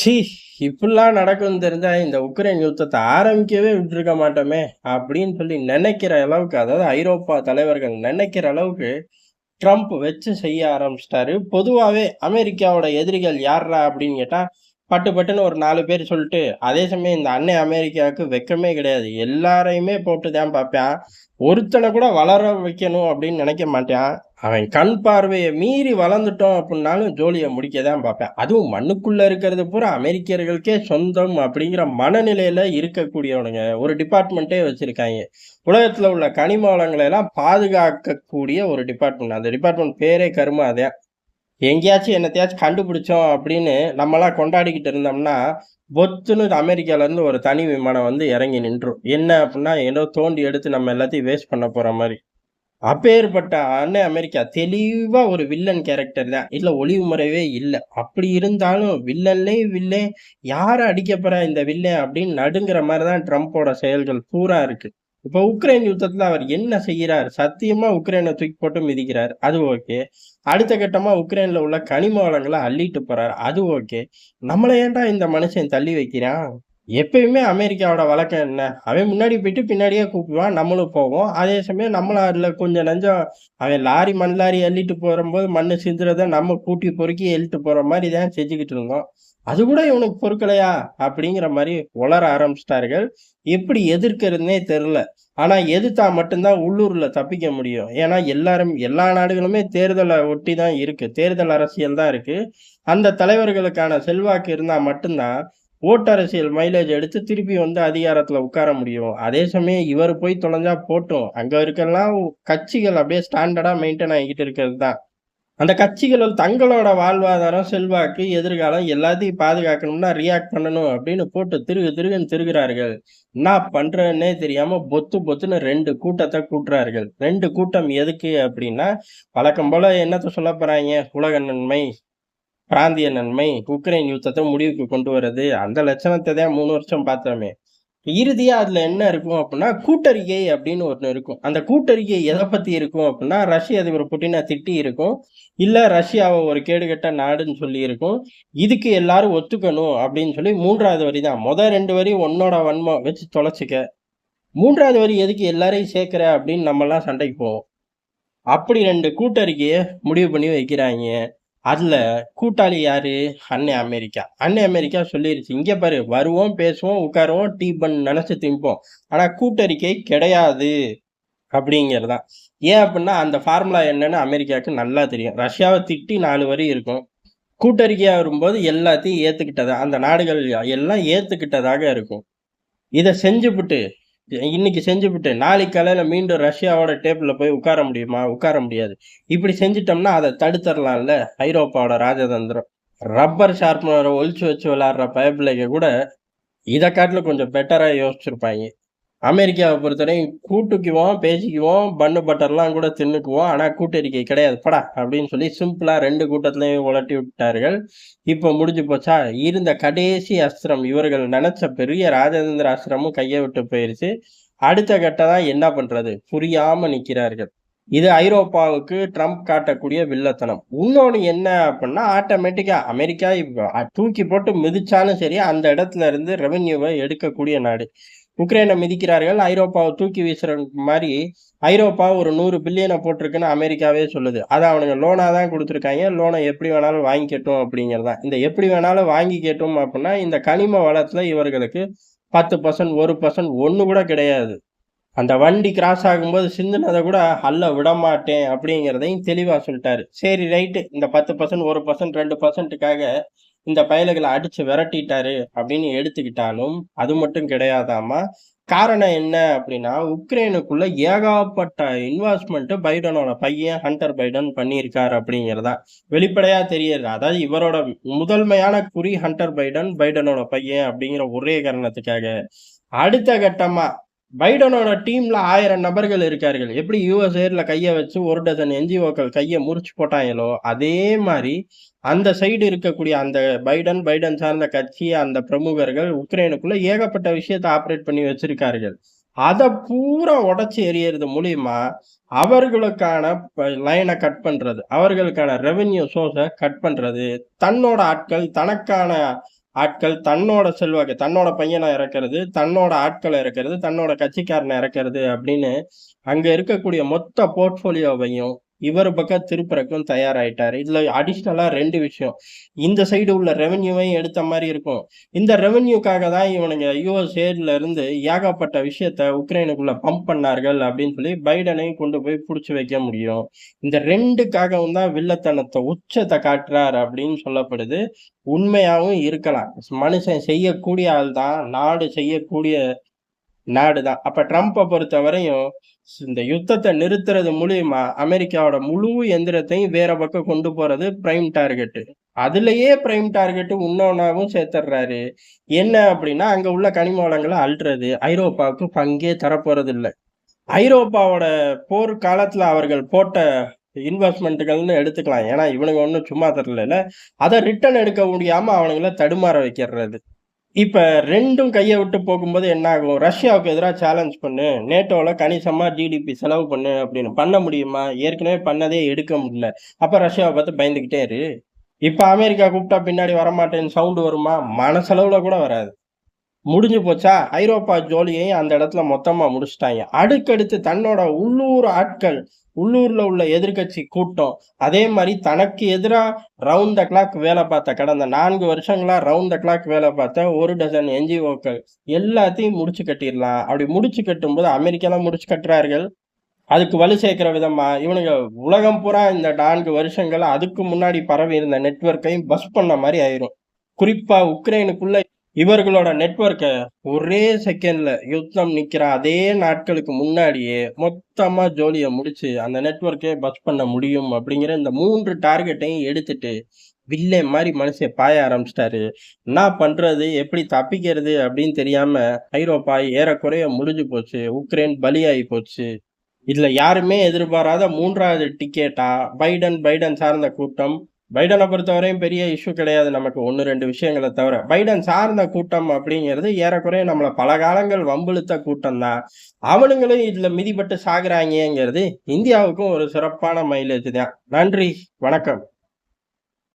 ச்சீ! இப்படிலாம் நடக்கும் தெரிஞ்சா, இந்த உக்ரைன் யுத்தத்தை ஆரம்பிக்கவே விட்டுருக்க மாட்டோமே! அப்படின்னு சொல்லி நினைக்கிற அளவுக்கு, அதாவது ஐரோப்பா தலைவர்கள் நினைக்கிற அளவுக்கு, ட்ரம்ப் வச்சு செய்ய ஆரம்பிச்சிட்டாரு பொதுவாகவே அமெரிக்காவோட எதிரிகள் யாரா அப்படின்னு கேட்டால் பட்டு பட்டுன்னு ஒரு நாலு பேர் சொல்லிட்டு அதே சமயம் இந்த அன்னை அமெரிக்காவுக்கு வெக்கமே கிடையாது. எல்லாரையுமே போட்டு தான் பார்ப்பேன் ஒருத்தனை கூட வளர வைக்கணும் அப்படின்னு நினைக்க மாட்டேன் அவன் கண் பார்வையை மீறி வளர்ந்துட்டோம் அப்படின்னாலும் ஜோலியை முடிக்க தான் பார்ப்பேன் அதுவும் மண்ணுக்குள்ளே இருக்கிறது பூரா அமெரிக்கர்களுக்கே சொந்தம் அப்படிங்கிற மனநிலையில் இருக்கக்கூடியவனுங்க. ஒரு டிபார்ட்மெண்ட்டே வச்சுருக்காங்க உலகத்தில் உள்ள கனிம வளங்களை எல்லாம் பாதுகாக்கக்கூடிய ஒரு டிபார்ட்மெண்ட். அந்த டிபார்ட்மெண்ட் பேரே கருமா அதே எங்கேயாச்சும் என்னத்தையாச்சும் கண்டுபிடிச்சோம் அப்படின்னு நம்மளாம் கொண்டாடிக்கிட்டு இருந்தோம்னா, பொத்துன்னு அமெரிக்காலருந்து ஒரு தனி விமானம் வந்து இறங்கி நின்றும். என்ன அப்படின்னா ஏதோ தோண்டி எடுத்து நம்ம எல்லாத்தையும் வேஸ்ட் பண்ண போகிற மாதிரி அப்பேற்பட்ட அண்ணன் அமெரிக்கா தெளிவா ஒரு வில்லன் கேரக்டர் தான். இதுல ஒளிவு மறைவே இல்லை அப்படி இருந்தாலும் வில்லன்லே வில்லன், யார அடிக்க போறா இந்த வில்லன் அப்படின்னு நடுங்கிற மாதிரி தான் ட்ரம்ப்போட செயல்கள் பூரா இருக்கு. இப்ப உக்ரைன் யுத்தத்துல அவர் என்ன செய்யறார்? சத்தியமா உக்ரைனை தூக்கி போட்டு மிதிக்கிறார். அது ஓகே. அடுத்த கட்டமா உக்ரைன்ல உள்ள கனிம வளங்களை அள்ளிட்டு போறார். அது ஓகே. நம்மள ஏன்டா இந்த மனுஷன் தள்ளி வைக்கிறான்? எப்பயுமே அமெரிக்காவோட வழக்கம் என்ன? அவன் முன்னாடி போயிட்டு பின்னாடியே கூப்பிடுவான். நம்மளும் போவோம். அதே சமயம் நம்மளும் அதில் கொஞ்சம் நஞ்சம் அவன் லாரி, மண் லாரி அள்ளிட்டு போகும்போது மண் சிந்துறத நம்ம கூட்டி பொறுக்கி எழுத்து போகிற மாதிரி தான் செஞ்சுக்கிட்டு இருந்தோம். அது கூட இவனுக்கு பொறுக்கலையா? அப்படிங்கிற மாதிரி உளர ஆரம்பிச்சிட்டார்கள் எப்படி எதிர்க்கிறதுனே தெரில ஆனால் எதிர்த்தா மட்டும்தான் உள்ளூரில் தப்பிக்க முடியும். ஏன்னா எல்லாரும் எல்லா நாடுகளுமே தேர்தலை ஒட்டி தான் இருக்குது தேர்தல் அரசியல் தான் இருக்குது அந்த தலைவர்களுக்கான செல்வாக்கு இருந்தால் மட்டும்தான் ஓட்டரசியல் மைலேஜ் எடுத்து திருப்பி வந்து அதிகாரத்தில் உட்கார முடியும். அதே சமயம் இவர் போய் தொலைஞ்சா போட்டும். அங்கே இருக்கலாம் கட்சிகள் அப்படியே ஸ்டாண்டர்டாக மெயின்டைன் ஆகிக்கிட்டு இருக்கிறது தான். அந்த கட்சிகள் தங்களோட வாழ்வாதாரம், செல்வாக்கு, எதிர்காலம் எல்லாத்தையும் பாதுகாக்கணும்னா ரியாக்ட் பண்ணணும் அப்படின்னு போட்டு திருகு திருகுன்னு திருகிறார்கள் என்ன பண்றதுன்னே தெரியாம பொத்து பொத்துன்னு ரெண்டு கூட்டத்தை கூட்டுறார்கள். ரெண்டு கூட்டம் எதுக்கு அப்படின்னா, வழக்கம் போல என்னத்தை சொல்ல போறாய்ங்க? உலக நன்மை, பிராந்திய நன்மை, உக்ரைன் யுத்தத்தை முடிவுக்கு கொண்டு வர்றது. அந்த லட்சணத்தை தான் மூணு வருஷம் பார்த்தோமே. இறுதியா அதுல என்ன இருக்கும் அப்படின்னா கூட்டறிக்கை அப்படின்னு ஒன்று இருக்கும். அந்த கூட்டறிக்கை எதை பத்தி இருக்கும் அப்படின்னா ரஷ்ய அதிபர் புட்டின திட்டி இருக்கும். இல்ல ரஷ்யாவை ஒரு கேடுகெட்ட நாடுன்னு சொல்லி இருக்கும். இதுக்கு எல்லாரும் ஒத்துக்கணும் அப்படின்னு சொல்லி மூன்றாவது வரி தான். மொதல் ரெண்டு வரி உன்னோட வன்மம் வச்சு தொலைச்சிக்க மூன்றாவது வரி எதுக்கு எல்லாரையும் சேர்க்கிற அப்படின்னு நம்மலாம் சண்டைக்கு போவோம். அப்படி ரெண்டு கூட்டறிக்கையை முடிவு பண்ணி வைக்கிறாங்க அதில் கூட்டாளி யார் அன்னை அமெரிக்கா. அன்னை அமெரிக்கா சொல்லிருச்சு, இங்கே பாரு வருவோம், பேசுவோம், உட்காருவோம், டீ பன் நினச்சி திம்போம். ஆனால் கூட்டறிக்கை கிடையாது." அப்படிங்கிறது தான். ஏன் அப்படின்னா அந்த ஃபார்முலா என்னன்னு அமெரிக்காவுக்கு நல்லா தெரியும். ரஷ்யாவை திட்டி நாலு வரி இருக்கும். கூட்டறிக்கையாக வரும்போது எல்லாத்தையும் ஏற்றுக்கிட்டதா அந்த நாடுகள் எல்லாம் ஏற்றுக்கிட்டதாக இருக்கும். இதை செஞ்சுபிட்டு இன்னைக்கு செஞ்சுபுட்டு, நாளைக்கு காலையில் மீண்டும் ரஷ்யாவோட டேப்பில் போய் உட்கார முடியுமா? உட்கார முடியாது. இப்படி செஞ்சுட்டோம்னா அதை தடுத்துடலாம்ல ஐரோப்பாவோட ராஜதந்திரம். ரப்பர் ஷார்ப்னர ஒழிச்சு வச்சு விளாட்ற பயப்பிள்ளைக கூட, இதை காட்டில் கொஞ்சம் பெட்டராக யோசிச்சிருப்பாங்க அமெரிக்காவை பொறுத்தவரையும் கூட்டுக்குவோம், பேசிக்குவோம், பன்னு பட்டர்லாம் கூட தின்னுக்குவோம். ஆனால் கூட்டறிக்கை கிடையாது. படா அப்படின்னு சொல்லி சிம்பிளாக ரெண்டு கூட்டத்துலையும் உலட்டி விட்டார்கள். இப்போ முடிஞ்சு போச்சா? இருந்த கடைசி அஸ்திரம் இவர்கள் நினச்ச பெரிய ராஜேந்திர அஸ்திரமும் கையை விட்டு போயிருச்சு. அடுத்த கட்டமா என்ன பண்ணுறது புரியாமல் நிற்கிறார்கள் இது ஐரோப்பாவுக்கு ட்ரம்ப் காட்டக்கூடிய வில்லத்தனம். இன்னொன்று என்ன அப்படின்னா ஆட்டோமேட்டிக்காக அமெரிக்கா இப்போ தூக்கி போட்டு மிதிச்சாலும் சரி, அந்த இடத்துல இருந்து ரெவென்யூவை எடுக்கக்கூடிய நாடு. உக்ரைனை மிதிக்கிறார்கள். ஐரோப்பாவை தூக்கி வீசுற மாதிரி ஐரோப்பா ஒரு நூறு பில்லியனை போட்டிருக்குன்னு அமெரிக்காவே சொல்லுது. அதை அவனுங்க லோனா தான் கொடுத்துருக்காங்க லோனை எப்படி வேணாலும் வாங்கிக்கட்டும் அப்படிங்கிறது தான். இந்த எப்படி வேணாலும் வாங்கிக்கட்டும் அப்படின்னா இந்த கனிம வளத்துல இவர்களுக்கு பத்து பர்சன்ட் ஒரு பர்சன்ட் ஒன்று கூட கிடையாது. அந்த வண்டி கிராஸ் ஆகும்போது சிந்தினதை கூட அல்ல விடமாட்டேன் அப்படிங்கிறதையும் தெளிவாக சொல்லிட்டாரு சரி ரைட்டு. இந்த பத்து பர்சன்ட் ஒரு பர்சன்ட் ரெண்டு பர்சன்ட்டுக்காக இந்த பயலுகளை அடிச்சு விரட்டிட்டாரு அப்படின்னு எடுத்துக்கிட்டாலும், அது மட்டும் கிடையாதாமா. காரணம் என்ன அப்படின்னா, உக்ரைனுக்குள்ள ஏகப்பட்ட இன்வெஸ்ட்மெண்ட் பைடனோட பையன் ஹண்டர் பைடன் பண்ணியிருக்கார் அப்படிங்கிறது தான். வெளிப்படையா தெரியுது. அதாவது இவரோட முதன்மையான குறி ஹண்டர் பைடன், பைடனோட பையன் அப்படிங்கிற ஒரே காரணத்துக்காக. அடுத்த கட்டமா பைடனோட டீம்ல ஆயிரம் நபர்கள் இருக்கார்கள். எப்படி யூஎஸ் ஏர்ல கையை வச்சு ஒரு டசன் என்ஜிஓக்கள் கையை முறிச்சு போட்டாங்களோ அதே மாதிரி அந்த சைடு இருக்கக்கூடிய அந்த பைடன், பைடன் சார்ந்த கட்சி, அந்த பிரமுகர்கள் உக்ரைனுக்குள்ள ஏகப்பட்ட விஷயத்த ஆப்ரேட் பண்ணி வச்சிருக்கார்கள். அதை பூரா உடச்சி எறியறது மூலியமா, அவர்களுக்கான ப கட் பண்றது. அவர்களுக்கான ரெவென்யூ சோர்ஸை கட் பண்றது. தன்னோட ஆட்கள், தனக்கான ஆட்கள் தன்னோட செல்வாக்கு தன்னோட பையனை இறக்கிறது தன்னோட ஆட்களை இறக்கிறது தன்னோட கட்சிக்காரனை இறக்கிறது அப்படின்னு அங்க இருக்கக்கூடிய மொத்த போர்ட்ஃபோலியோவையும் இவர் பக்கம் திருப்புறக்கும் தயாராயிட்டாரு. இதுல அடிஷ்னலா ரெண்டு விஷயம். இந்த சைடு உள்ள ரெவன்யூவையும் எடுத்த மாதிரி இருக்கும். இந்த ரெவன்யூக்காக தான் இவனுங்க யூஎஸ்ஏல இருந்து ஏகப்பட்ட விஷயத்த உக்ரைனுக்குள்ள பம்ப் பண்ணார்கள் அப்படின்னு சொல்லி பைடனையும் கொண்டு போய் பிடிச்சி வைக்க முடியும். இந்த ரெண்டுக்காகவும் தான் வில்லத்தனத்தை உச்சத்தை காட்டுறார் அப்படின்னு சொல்லப்படுது. உண்மையாகவும் இருக்கலாம். மனுஷன் செய்யக்கூடிய ஆள் தான் நாடு செய்யக்கூடிய நாடு தான் அப்போ ட்ரம்ப்பை பொறுத்த வரையும் இந்த யுத்தத்தை நிறுத்துறது மூலியமா அமெரிக்காவோட முழு எந்திரத்தையும் வேற பக்கம் கொண்டு போறது பிரைம் டார்கெட்டு அதுலயே பிரைம் டார்கெட்டு இன்னொன்னாவும் சேர்த்துடுறாரு. என்ன அப்படின்னா அங்க உள்ள கனிம வளங்களை அள்ளுறது. ஐரோப்பாவுக்கு பங்கே தரப்போறது இல்லை ஐரோப்பாவோட போர் காலத்துல அவர்கள் போட்ட இன்வெஸ்ட்மெண்ட்டுகள்னு எடுத்துக்கலாம். ஏன்னா இவனுங்க ஒன்றும் சும்மா தரல. அதை ரிட்டர்ன் எடுக்க முடியாம அவனுங்களை தடுமாற வைக்கிறது. இப்ப ரெண்டும் கையை விட்டு போகும்போது என்ன ஆகும்? ரஷ்யாவுக்கு எதிராக சேலஞ்ச் பண்ணு. நேட்டோவில் கணிசமா ஜிடிபி செலவு பண்ணு அப்படின்னு. பண்ண முடியுமா? ஏற்கனவே பண்ணதே எடுக்க முடியல. அப்ப ரஷ்யாவை பார்த்து பயந்துகிட்டே இரு. இப்ப அமெரிக்கா கூப்பிட்டா பின்னாடி வரமாட்டேன்னு சவுண்டு வருமா? மனசளவுல கூட வராது. முடிஞ்சு போச்சா? ஐரோப்பா ஜோலியையும் அந்த இடத்துல மொத்தமாக முடிச்சிட்டாங்க. அடுக்கடுத்து தன்னோட உள்ளூர் ஆட்கள் உள்ளூரில் உள்ள எதிர்கட்சி கூட்டம். அதே மாதிரி தனக்கு எதிராக ரவுண்ட் த கிளாக் வேலை பார்த்த கடந்த நான்கு வருஷங்களாக ரவுண்ட் த கிளாக் வேலை பார்த்த ஒரு டசன் என்ஜிஓக்கள் எல்லாத்தையும் முடிச்சு கட்டிடலாம். அப்படி முடிச்சு கட்டும்போது அமெரிக்காலாம் முடிச்சு கட்டுறார்கள். அதுக்கு வலு சேர்க்கிற விதமா? இவனுங்க உலகம் பூரா இந்த நான்கு வருஷங்கள் அதுக்கு முன்னாடி பரவி இருந்த நெட்ஒர்க்கையும் பஸ் பண்ண மாதிரி ஆயிரும். குறிப்பா உக்ரைனுக்குள்ள இவர்களோட நெட்ஒர்க்கை ஒரே செகண்ட்ல யுத்தம் நிக்கிற அதே நாட்களுக்கு முன்னாடியே மொத்தமா ஜோலியை முடிச்சு அந்த நெட்ஒர்க்கே பஸ் பண்ண முடியும் அப்படிங்கிற இந்த மூன்று டார்கெட்டையும் எடுத்துட்டு வில்லே மாதிரி மனுஷன் பாய ஆரம்பிச்சிட்டாரு. என்ன பண்றது? எப்படி தப்பிக்கிறது? அப்படின்னு தெரியாம ஐரோப்பா ஏறக்குறைய முடிஞ்சு போச்சு. உக்ரைன் பலியாகி போச்சு. இதுல யாருமே எதிர்பாராத மூன்றாவது டிக்கெட்டா பைடன் பைடன் சார்ந்த கூட்டம் பைடனை பொறுத்தவரையும் பெரிய இஷ்யூ கிடையாது. நமக்கு ஒன்று ரெண்டு விஷயங்களை தவிர. பைடன் சார்ந்த கூட்டம் அப்படிங்கிறது ஏறக்குறைய நம்மளை பல காலங்கள் வம்புழுத்த கூட்டம் தான் அவனுங்களும் இதில் மிதிப்பட்டு சாகுறாங்கிறது இந்தியாவுக்கும் ஒரு சிறப்பான மைலேஜ் தான். நன்றி வணக்கம்.